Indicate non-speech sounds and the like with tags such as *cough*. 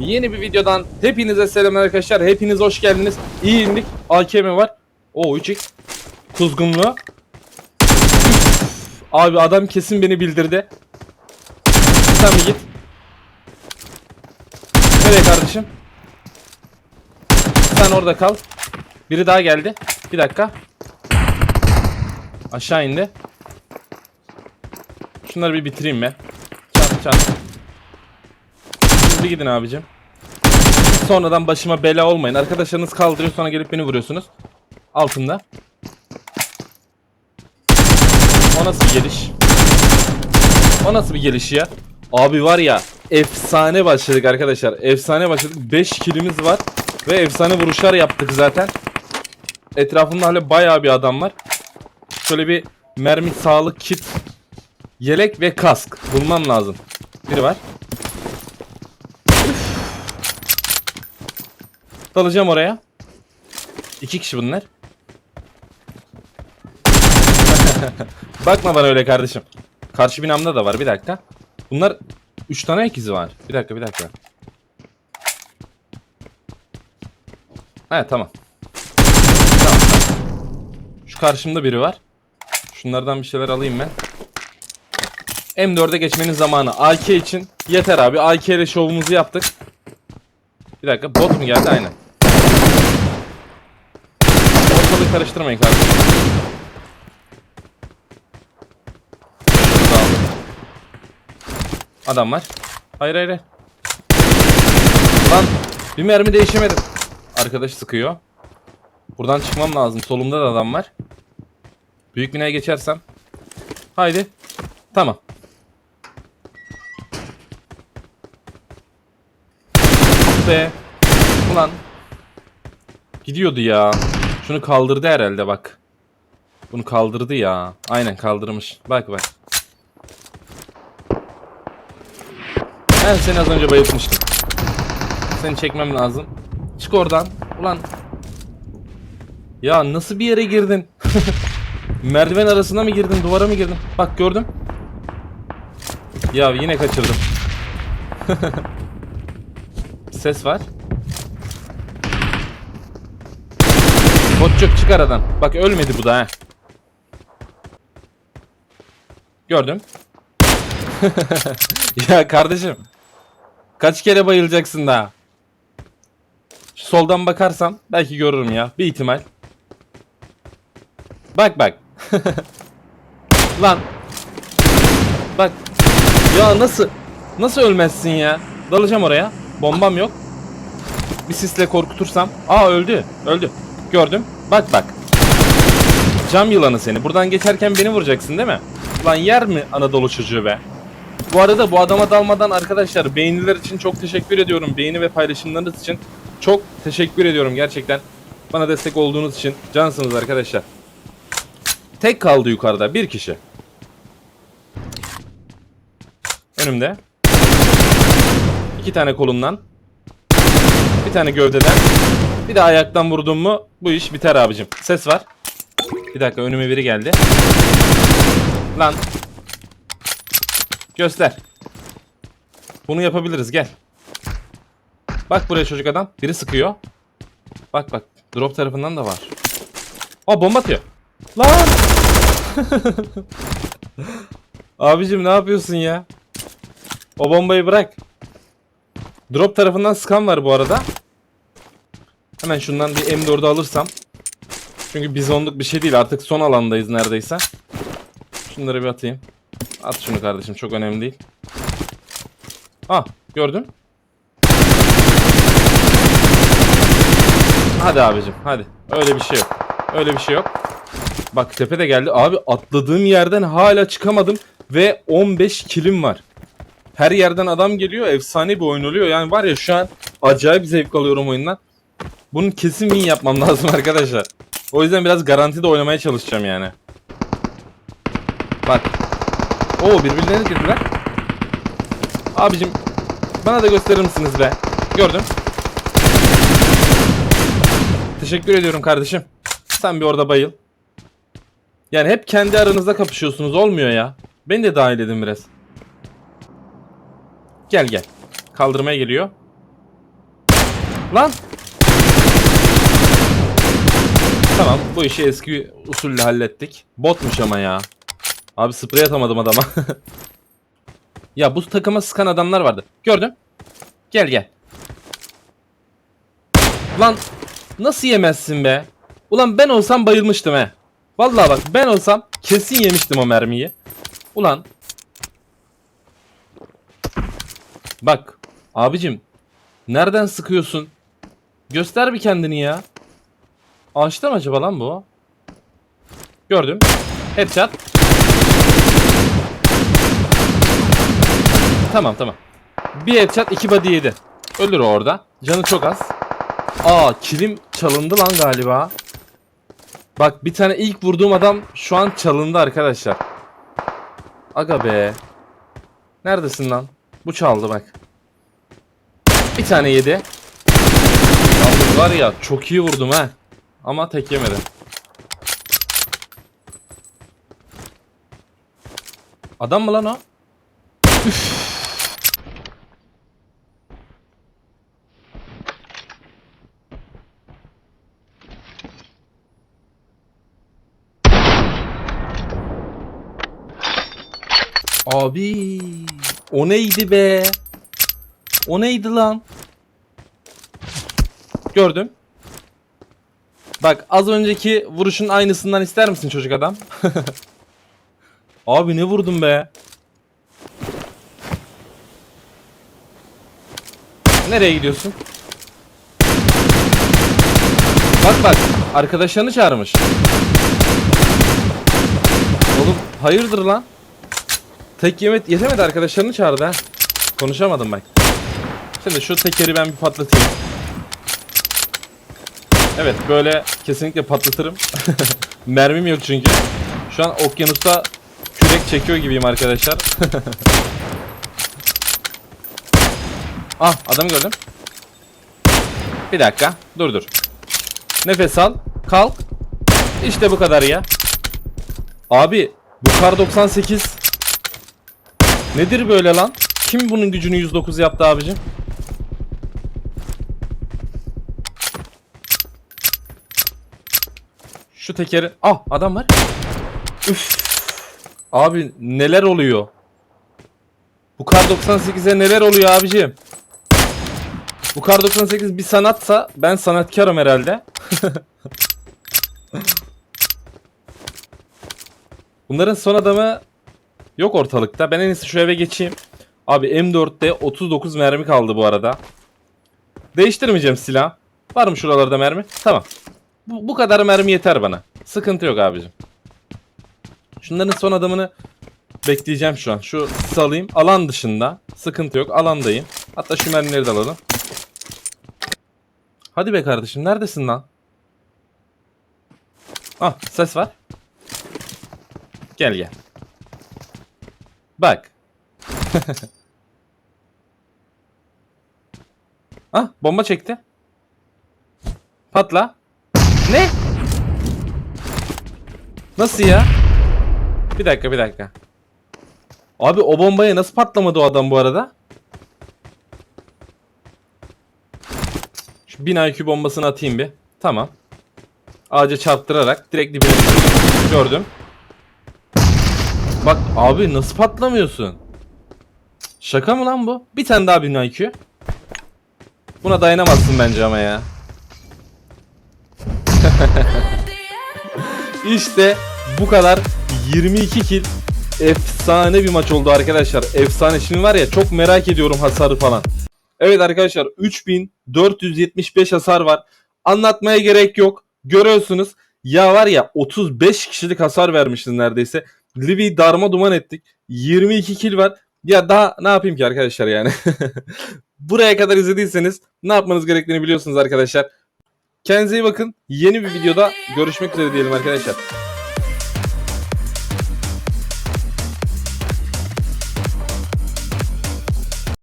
Yeni bir videodan hepinize selam arkadaşlar. Hepiniz hoş geldiniz. İyi indik. AKM var. O 3x. Kuzgunlu. Abi adam kesin beni bildirdi. Sen bir git. Nereye kardeşim? Sen orada kal. Biri daha geldi. Bir dakika. Aşağı indi. Şunları bir bitireyim ben. Çat çat. Bir gidin abicim. Sonradan başıma bela olmayın. Arkadaşlarınız kaldırıyor sonra gelip beni vuruyorsunuz. Altında. O nasıl bir geliş? O nasıl bir geliş ya? Abi var ya efsane başladık arkadaşlar. Efsane başladık. 5 kilimiz var. Ve efsane vuruşlar yaptık zaten. Etrafımda hala bayağı bir adam var. Şöyle bir mermi sağlık kit. Yelek ve kask. Bulmam lazım. Biri var. Dalacağım oraya. İki kişi bunlar. *laughs* Bakma bana öyle kardeşim. Karşı binamda da var bir dakika. Bunlar 3 tane ikizi var. Bir dakika bir dakika. He tamam. Tamam. Şu karşımda biri var. Şunlardan bir şeyler alayım ben. M4'e geçmenin zamanı. AK için yeter abi. AK ile şovumuzu yaptık. Bir dakika bot mu geldi? Aynen. Ortalığı karıştırmayın kardeşim. Adam var. Hayır hayır hayır. Lan bir mermi değişemedim. Arkadaş sıkıyor. Buradan çıkmam lazım. Solumda da adam var. Büyük binaya geçersem. Haydi. Tamam. Be. Ulan. Gidiyordu ya. Şunu kaldırdı herhalde bak. Bunu kaldırdı ya. Aynen kaldırmış. Bak bak. Ben seni az önce bayıltmıştım. Seni çekmem lazım. Çık oradan. Ulan. Ya nasıl bir yere girdin? *laughs* Merdiven arasına mı girdin? Duvara mı girdin? Bak gördüm. Ya yine kaçırdım. *laughs* Ses var. Çık aradan. Bak ölmedi bu da ha. Gördüm. *laughs* ya kardeşim. Kaç kere bayılacaksın daha? Şu soldan bakarsam belki görürüm ya. Bir ihtimal. Bak bak. *laughs* Lan. Bak. Ya nasıl? Nasıl ölmezsin ya? Dalacağım oraya. Bombam yok. Bir sisle korkutursam. Aa öldü. Öldü. Gördüm. Bak bak. Cam yılanı seni. Buradan geçerken beni vuracaksın değil mi? Lan yer mi Anadolu çocuğu be? Bu arada bu adama dalmadan arkadaşlar beğeniler için çok teşekkür ediyorum. Beğeni ve paylaşımlarınız için çok teşekkür ediyorum gerçekten. Bana destek olduğunuz için cansınız arkadaşlar. Tek kaldı yukarıda bir kişi. Önümde. İki tane kolundan. Bir tane gövdeden. Bir de ayaktan vurdum mu bu iş biter abicim. Ses var. Bir dakika önüme biri geldi. Lan. Göster. Bunu yapabiliriz gel. Bak buraya çocuk adam. Biri sıkıyor. Bak bak. Drop tarafından da var. Aa bomba atıyor. Lan. *laughs* Abicim ne yapıyorsun ya? O bombayı bırak. Drop tarafından sıkan var bu arada. Hemen şundan bir M4'ü alırsam. Çünkü bizonluk bir şey değil artık son alandayız neredeyse. Şunları bir atayım. At şunu kardeşim çok önemli değil. Ah gördün. Hadi abicim hadi. Öyle bir şey yok. Öyle bir şey yok. Bak tepe de geldi. Abi atladığım yerden hala çıkamadım. Ve 15 kilim var. Her yerden adam geliyor. Efsane bir oyun oluyor. Yani var ya şu an acayip zevk alıyorum oyundan. Bunun kesin win yapmam lazım *laughs* arkadaşlar. O yüzden biraz garantide oynamaya çalışacağım yani. Bak. Oo birbirlerine girdiler. Abicim bana da gösterir misiniz be? Gördüm. Teşekkür ediyorum kardeşim. Sen bir orada bayıl. Yani hep kendi aranızda kapışıyorsunuz olmuyor ya. Beni de dahil edin biraz. Gel gel. Kaldırmaya geliyor. Lan. Tamam bu işi eski usulle hallettik. Botmuş ama ya. Abi sprey atamadım adama. *laughs* ya bu takıma sıkan adamlar vardı. Gördüm. Gel gel. Lan nasıl yemezsin be? Ulan ben olsam bayılmıştım he. Vallahi bak ben olsam kesin yemiştim o mermiyi. Ulan. Bak abicim nereden sıkıyorsun? Göster bir kendini ya. Ağaçta mı acaba lan bu? Gördüm. Headshot. Tamam tamam. Bir headshot iki body yedi. Ölür o orada. Canı çok az. Aa kilim çalındı lan galiba. Bak bir tane ilk vurduğum adam şu an çalındı arkadaşlar. Aga be. Neredesin lan? Bu çaldı bak. Bir tane yedi. Yalnız var ya çok iyi vurdum ha. Ama tek yemedi. Adam mı lan o? Üf. Abi o neydi be? O neydi lan? Gördüm. Bak az önceki vuruşun aynısından ister misin çocuk adam? *laughs* Abi ne vurdum be? Nereye gidiyorsun? Bak bak arkadaşlarını çağırmış. Oğlum hayırdır lan? Tek yemet yetemedi arkadaşlarını çağırdı ha. Konuşamadım bak. Şimdi şu tekeri ben bir patlatayım. Evet böyle kesinlikle patlatırım. *laughs* Mermim yok çünkü. Şu an okyanusta kürek çekiyor gibiyim arkadaşlar. *laughs* ah adamı gördüm. Bir dakika dur dur. Nefes al. Kalk. İşte bu kadar ya. Abi bu kar 98 Nedir böyle lan? Kim bunun gücünü 109 yaptı abicim? Şu tekeri... Ah adam var. Üf. Abi neler oluyor? Bu kar 98'e neler oluyor abicim? Bu kar 98 bir sanatsa ben sanatkarım herhalde. *laughs* Bunların son adamı yok ortalıkta. Ben en iyisi şu eve geçeyim. Abi M4'te 39 mermi kaldı bu arada. Değiştirmeyeceğim silah. Var mı şuralarda mermi? Tamam. Bu, bu kadar mermi yeter bana. Sıkıntı yok abicim. Şunların son adamını bekleyeceğim şu an. Şu salayım. Alan dışında. Sıkıntı yok. Alandayım. Hatta şu mermileri de alalım. Hadi be kardeşim. Neredesin lan? Ah ses var. Gel gel. Bak. *laughs* ah bomba çekti. Patla. Ne? Nasıl ya? Bir dakika bir dakika. Abi o bombaya nasıl patlamadı o adam bu arada? Şu 1000 IQ bombasını atayım bir. Tamam. Ağaca çarptırarak direkt dibine gördüm. Bak abi nasıl patlamıyorsun? Şaka mı lan bu? Bir tane daha 1000 IQ. Buna dayanamazsın bence ama ya. *laughs* İşte bu kadar 22 kill efsane bir maç oldu arkadaşlar. Efsane. Şimdi var ya çok merak ediyorum hasarı falan. Evet arkadaşlar 3475 hasar var. Anlatmaya gerek yok. Görüyorsunuz. Ya var ya 35 kişilik hasar vermişiz neredeyse. Livy'yi darma duman ettik. 22 kill var. Ya daha ne yapayım ki arkadaşlar yani. *laughs* Buraya kadar izlediyseniz ne yapmanız gerektiğini biliyorsunuz arkadaşlar. Kendinize iyi bakın. Yeni bir videoda görüşmek üzere diyelim arkadaşlar.